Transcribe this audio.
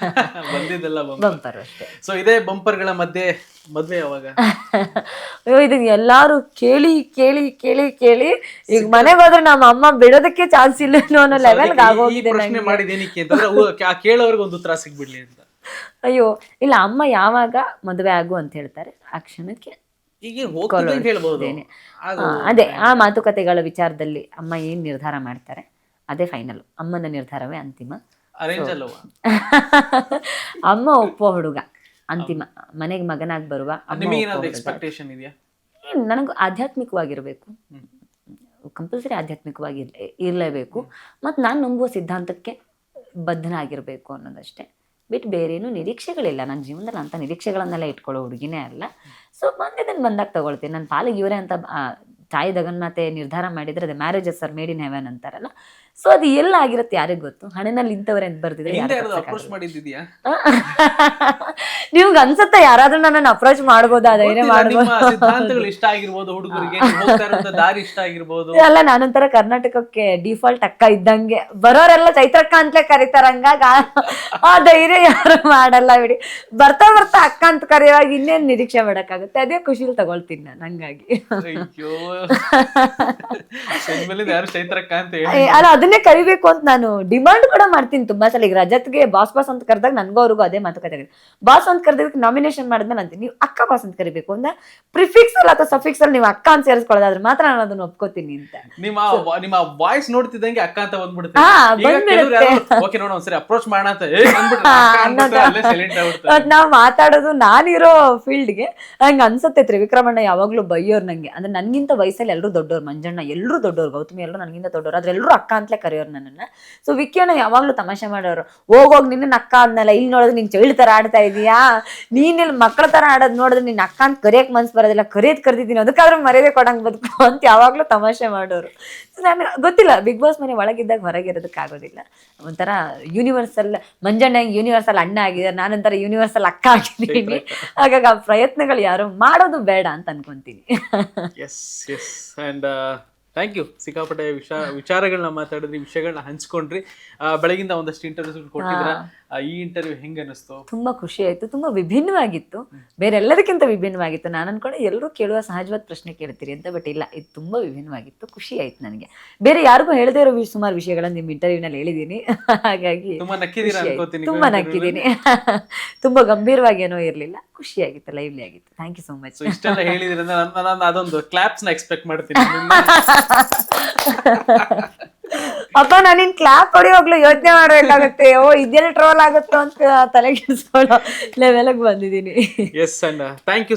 ಬಂದಿದ್ದೆಲ್ಲ bumper ಅಷ್ಟೇ. So ಇದೇ ಬಂಪರ್ಗಳ ಮಧ್ಯೆ ಮದ್ವೆ ಯಾವಾಗ? ಅಯ್ಯೋ ಇದನ್ನ ಎಲ್ಲಾರು ಕೇಳಿ ಕೇಳಿ ಕೇಳಿ ಕೇಳಿ. ಈಗ ಮನೆಗೆ ಹೋದ್ರೆ ನಮ್ಮ ಅಮ್ಮ ಬಿಡೋದಕ್ಕೆ ಚಾನ್ಸ್ ಇಲ್ಲ ಅನ್ನೋ ಲೆವೆಲ್ ಈ ಆಗೋಗಿದೆ ಪ್ರಶ್ನೆ ಮಾಡಿದೇನಕ್ಕೆ ಅಂತಂದ್ರೆ ಕೇಳೋರ್ಗೆ ಒಂದು ಉತ್ತರ ಸಿಗ್ಬಿಡ್ಲಿ ಅಂತ. ಅಯ್ಯೋ ಇಲ್ಲ ಅಮ್ಮ ಯಾವಾಗ ಮದುವೆ ಆಗು ಅಂತ ಹೇಳ್ತಾರೆ. ಆ ಕ್ಷಣಕ್ಕೆ ಅದೇ ಆ ಮಾತುಕತೆಗಳ ವಿಚಾರದಲ್ಲಿ ಅಮ್ಮ ಏನ್ ನಿರ್ಧಾರ ಮಾಡ್ತಾರೆ? ಅದೇ ಫೈನಲ್ ಅಮ್ಮನ ನಿರ್ಧಾರವೇ ಅಂತಿಮ. ಅರೇಂಜ್ ಅಲ್ಲವ ಅಮ್ಮ ಒಪ್ಪುವ ಹುಡುಗ ಅಂತಿಮ. ಮನೆಗೆ ಮಗನಾಗಿ ಬರುವ. ಎಕ್ಸ್ಪೆಕ್ಟೇಷನ್ ಇದೆಯಾ? ನನಗೂ ಆಧ್ಯಾತ್ಮಿಕವಾಗಿರ್ಬೇಕು. ಕಂಪಲ್ಸರಿ ಆಧ್ಯಾತ್ಮಿಕವಾಗಿ ಇರಲೇಬೇಕು. ಮತ್ತು ನಾನು ನಂಬುವ ಸಿದ್ಧಾಂತಕ್ಕೆ ಬದ್ಧನಾಗಿರಬೇಕು ಅನ್ನೋದಷ್ಟೇ. ಬಿಟ್ಟು ಬೇರೇನು ನಿರೀಕ್ಷೆಗಳಿಲ್ಲ. ನನ್ನ ಜೀವನದಲ್ಲಿ ಅಂಥ ನಿರೀಕ್ಷೆಗಳನ್ನೆಲ್ಲ ಇಟ್ಕೊಳ್ಳೋ ಹುಡುಗಿನೇ ಅಲ್ಲ. ಸೊ ಬಂದಿದ್ದನ್ನು ಬಂದಾಗ ತೊಗೊಳ್ತೀನಿ. ನನ್ನ ಪಾಲಿಗೆ ಇವರೇ ಅಂತ ತಾಯಿ ಜಗನ್ಮಾತೆ ನಿರ್ಧಾರ ಮಾಡಿದ್ರೆ ಅದೇ marriages sir made in heaven ಅಂತಾರಲ್ಲ. ಸೊ ಅದು ಎಲ್ಲ ಆಗಿರುತ್ತೆ ಯಾರಿಗೆ ಗೊತ್ತು? ಹಣೆನಲ್ಲಿ ಇಂಥವ್ರೆ ಅಂತ ಬರ್ದಿದ್ರೆ ಮಾಡಿದ್ದಿದ್ಯಾ? ನಿಮ್ಗೆ ಅನ್ಸುತ್ತೆ ಯಾರಾದ್ರೂ ನನ್ನ ಅಪ್ರೋಚ್ ಮಾಡ್ಬೋದಾ? ಧೈರ್ಯ ಮಾಡ್ಬೋದು? ಇಷ್ಟ ಆಗಿರ್ಬೋದು ಹುಡುಗರಿಗೆ ನೀವು ಹೋಗ್ತಾ ದಾರಿ ಇಷ್ಟ ಆಗಿರ್ಬೋದು. ಅಲ್ಲ ನಾನೊಂಥರ ಕರ್ನಾಟಕಕ್ಕೆ ಡಿಫಾಲ್ಟ್ ಅಕ್ಕ ಇದ್ದಂಗೆ. ಬರೋರೆಲ್ಲ ಚೈತ್ರಕ್ಕ ಅಂತಲೇ ಕರೀತಾರ ಹಂಗಾಗ ಆ ಧೈರ್ಯ ಯಾರು ಮಾಡಲ್ಲ ಬಿಡಿ. ಬರ್ತಾ ಬರ್ತಾ ಅಕ್ಕ ಅಂತ ಕರೆಯುವಾಗ ಇನ್ನೇನ್ ನಿರೀಕ್ಷೆ ಮಾಡಕ್ಕಾಗುತ್ತೆ? ಅದೇ ಖುಷಿಲಿ ತಗೊಳ್ತೀನಿ ನಾನು ಹಂಗಾಗಿ. ಅಲ್ಲ ಅದನ್ನೇ ಕರಿಬೇಕು ಅಂತ ನಾನು ಡಿಮಾಂಡ್ ಕೂಡ ಮಾಡ್ತೀನಿ ತುಂಬಾ ಸಲ. ಈಗ ರಜತ್ಗೆ ಬಾಸ್ ಬಾಸ್ ಅಂತ ಕರೆದಾಗ ನನ್ಗೂ ಅವ್ರಿಗೂ ಅದೇ ಮಾತುಕತೆ ಬಾಸ್ ಅಂತ ಕರೆದಕ್ಕೆ ನಾಮಿನೇಷನ್ ಮಾಡಿದ್ಮೇಲೆ ಅಂತೀನಿ ನೀವು ಅಕ್ಕ ಬಾಸ್ ಅಂತ ಕರಿಬೇಕು ಅಂತ ಪ್ರಿಫಿಕ್ಸ್ ಅಲ್ಲಿ ಅಥವಾ ಸಫಿಕ್ಸ್ ಅಲ್ಲಿ ನೀವು ಅಕ್ಕ ಅಂತ ಸೇರಿಸ್ಕೊಳ್ಳೋದಾದ್ರೆ ಮಾತ್ರ ನಾನು ಅದನ್ನ ಒಪ್ಕೋತೀನಿ ಅಂತ. ನಿಮ್ಮ ನಿಮ್ಮ ವಾಯ್ಸ್ ನೋಡ್ತಿದ್ದಂಗೆ ಅಕ್ಕ ಅಂತ ಬಂದ್ಬಿಡುತ್ತೆ. ನಾವು ಓಕೆ ನೋಡ ಒಂದ್ಸರಿ ಅಪ್ರೋಚ್ ಮಾಡೋಣ ಅಂತ ಮಾತಾಡೋದು ನಾನಿರೋ ಫೀಲ್ಡ್ಗೆ ಹಂಗ ಅನ್ಸುತ್ತೆ ತ್ರಿವಿಕ್ರಮಣ್ಣ ಯಾವಾಗ್ಲೂ ಬೈಯೋರ್ ನಂಗೆ. ಅಂದ್ರೆ ನನ್ಗಿಂತ ವಯಸ್ಸಲ್ಲಿ ಎಲ್ಲರೂ ದೊಡ್ಡವ್ರು ಮಂಜಣ್ಣ ಎಲ್ಲರೂ ದೊಡ್ಡವ್ರು ಗೌತಮಿ ಎಲ್ಲರೂ ನನಗಿಂತ ದೊಡ್ಡವ್ರು ಆದ್ರೆ ಎಲ್ಲರೂ ಅಕ್ಕ ಅಂತಲೇ ಕರೆಯೋರು ನನ್ನನ್ನ. ಸೊ ವಿಕ್ಕಿಯಣ್ಣ ಯಾವಾಗ್ಲೂ ತಮಾಷೆ ಮಾಡೋರು ಹೋಗೋಗ್ ನಿನ್ನ ಅಕ್ಕ ಅಂದ್ನಲ್ಲ ಇಲ್ಲಿ ನೋಡಿದ್ರೆ ನೀನ್ ಚಳಿ ತರ ಆಡ್ತಾ ಇದೀಯಾ? ನೀನ್ ಇಲ್ಲಿ ಮಕ್ಕಳ ತರ ಆಡೋದ್ ನೋಡಿದ್ರೆ ನಿನ್ನ ಅಕ್ಕ ಅಂತ ಕರಿಯಕ್ ಮನ್ಸ್ ಬರೋದಿಲ್ಲ, ಕರಿಯದ್ ಕರೆದಿದ್ದೀನಿ, ಅದಕ್ಕಾದ್ರೂ ಮರ್ಯಾದೆ ಕೊಡಂಗ್ ಬದುಕು ಅಂತ ಯಾವಾಗ್ಲೂ ತಮಾಷೆ ಮಾಡೋರು. ಸೊ ನಾನು ಗೊತ್ತಿಲ್ಲ, ಬಿಗ್ ಬಾಸ್ ಮನೆ ಒಳಗಿದ್ದಾಗ ಹೊರಗಿರೋದಕ್ಕೆ ಆಗೋದಿಲ್ಲ. ಒಂಥರ ಯೂನಿವರ್ಸಲ್ ಮಂಜಣ್ಣ ಯೂನಿವರ್ಸಲ್ ಅಣ್ಣ ಆಗಿದ್ದಾರೆ, ನಾನೊಂಥರ ಯೂನಿವರ್ಸಲ್ ಅಕ್ಕ ಆಗಿದ್ದೀನಿ. ಹಾಗಾಗಿ ಆ ಪ್ರಯತ್ನಗಳು ಯಾರು ಮಾಡೋದು ಬೇಡ ಅಂತ ಅನ್ಕೊಂತೀನಿ. Yes yes and thank you ಸಿಕ್ಕಾಪಟ್ಟೆ ವಿಷ ವಿಚಾರಗಳನ್ನ ಮಾತಾಡಿದ್ರಿ ವಿಷಯಗಳನ್ನ ಹಂಚ್ಕೊಂಡ್ರಿ. ಬೆಳಗಿಂದ ಒಂದಷ್ಟು ಇಂಟರ್ವ್ಯೂಸ್ ಕೊಟ್ಟಿದ್ರ. ಈ ಇಂಟರ್ವ್ಯೂ ಹೆಂಗ್ ಅನಿಸ್ತು ತುಂಬಾ ಖುಷಿ ಆಯ್ತು ತುಂಬಾ ವಿಭಿನ್ನವಾಗಿತ್ತು. ಬೇರೆ ಎಲ್ಲದಕ್ಕಿಂತ ವಿಭಿನ್ನವಾಗಿತ್ತು. ನಾನು ಅನ್ಕೊಂಡೆ ಎಲ್ಲರೂ ಕೇಳುವ ಸಹಜವಾದ ಪ್ರಶ್ನೆ ಕೇಳ್ತೀರಿ ಅಂತ ಬಟ್ ಇಲ್ಲ ಇದು ತುಂಬಾ ವಿಭಿನ್ನವಾಗಿತ್ತು. ಖುಷಿ ಆಯ್ತು ನನಗೆ. ಬೇರೆ ಯಾರಿಗೂ ಹೇಳದೇ ಇರೋ ಸುಮಾರು ವಿಷಯಗಳನ್ನ ನಿಮ್ಮ ಇಂಟರ್ವ್ಯೂನಲ್ಲಿ ಹೇಳಿದ್ದೀನಿ ಹಾಗಾಗಿ ತುಂಬಾ ನಕ್ಕಿದ್ದೀನಿ. ತುಂಬಾ ಗಂಭೀರವಾಗಿ ಏನೋ ಇರಲಿಲ್ಲ. ಖುಷಿ ಆಗಿತ್ತು ಲೈವ್ಲಿ ಆಗಿತ್ತು. ಥ್ಯಾಂಕ್ ಯು ಸೋ ಮಚ್ ಇಷ್ಟೆಲ್ಲ ಹೇಳಿದ್ರಿ ಅಂದ್ರೆ ನಾನು ಅದೊಂದು ಕ್ಲಾಪ್ಸ್ನ ಎಕ್ಸ್ಪೆಕ್ಟ್ ಮಾಡ್ತೀನಿ. ಅಪ್ಪ ನಾನಿನ್ ಕ್ಲಾಪ್ ಹೊಡಿಯೋಗ್ಲು ಯೋಚನೆ ಮಾಡ್ಬೇಕಾಗುತ್ತೆ. ಓ ಇದೆಲ್ಲ ಟ್ರೋಲ್ ಆಗುತ್ತೋ ಅಂತ ತಲೆ ಕೆಡಿಸ್ಕೊಳ್ಳೋ ಲೆವೆಲ್ ಬಂದಿದ್ದೀನಿ. ಎಸ್ ಅಣ್ಣ. Thank you